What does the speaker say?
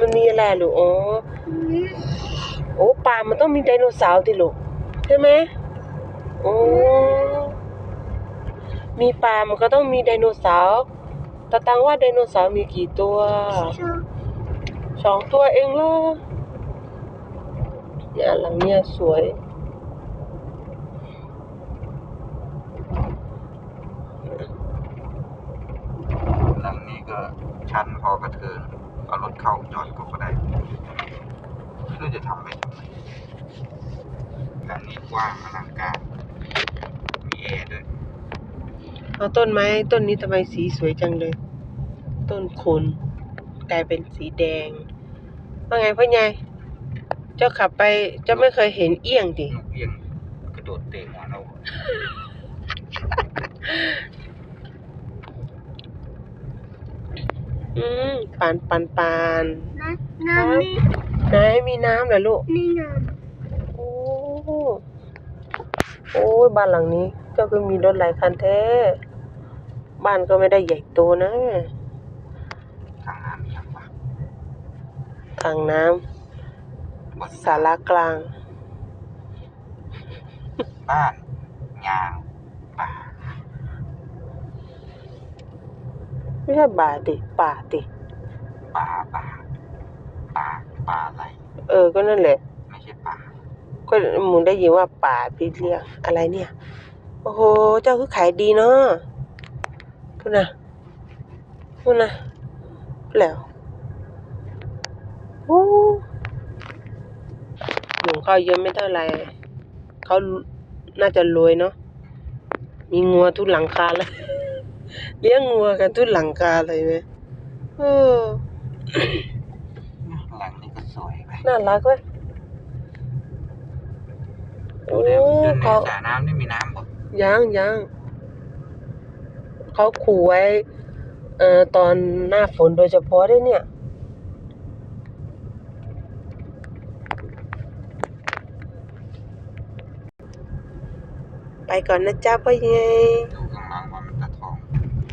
มันมีอะไรลูกอ๋อโอ้ปลามันต้องมีไดโนเสาร์ดิลูกใช่ไหมโอ้มีปลามันก็ต้องมีไดโนเสาร์ตาตังว่าไดโนเสาร์มีกี่ตัวสองตัวเองเหรอเนี่ยหลังเนี่ยสวย หลังนี้ก็ชันพอกระเทิน เอารถเข้าจอดก็ได้เพื่อจะทำไปทำไมหลังนี้กว้างอลังการ มีแอร์ด้วยเอาต้นไม้ต้นนี้ทำไมสีสวยจังเลย ต้นคนกลายเป็นสีแดง ว่าไงพ่อใหญ่เจ้าขับไปเจ้าไม่เคยเห็นเอี้ยงดินกเอี้ยงกระโดดเตะหัวเรา อืมปานปานปานน้ำน้ำนี่ไหนมีน้ำเหรอลูก นี่น้โอ้โอ้ยบ้านหลังนี้เจ้าก็มีรถหลายคันแท้ บ้านก็ไม่ได้ใหญ่โตนะทางน้ำมีอย่างวะทางน้บนำสารากลาง บ้านยางป่า ไม่ใช่บ่าดิป่าดิป่าป่าป่าป่าอะไร เออ ก็นั่นแหละ ไม่ใช่ป่า ก็หมุนได้ยินว่าป่าพี่เรียกอะไรเนี่ย โอ้โห เจ้าคือขายดีเนาะพูดนะพูดนะแล้วโอ้หนุ่มเขาเยอะไม่เท่าไหร่เขาน่าจะรวยเนาะมีงัวทุกหลังคาเลย เลี้ยงงัวกันทุกหลังคาเลยไหมเออหลังนี้ก็สวยไปน่ารักเว้ยโอ้เดินในเขาสระน้ำนี่มีน้ำบ่ยังยังเขาขู่ไว้ เอ่อตอนหน้าฝนโดยเฉพาะด้วยเนี่ย ไปก่อนนะจ๊ะพ่อให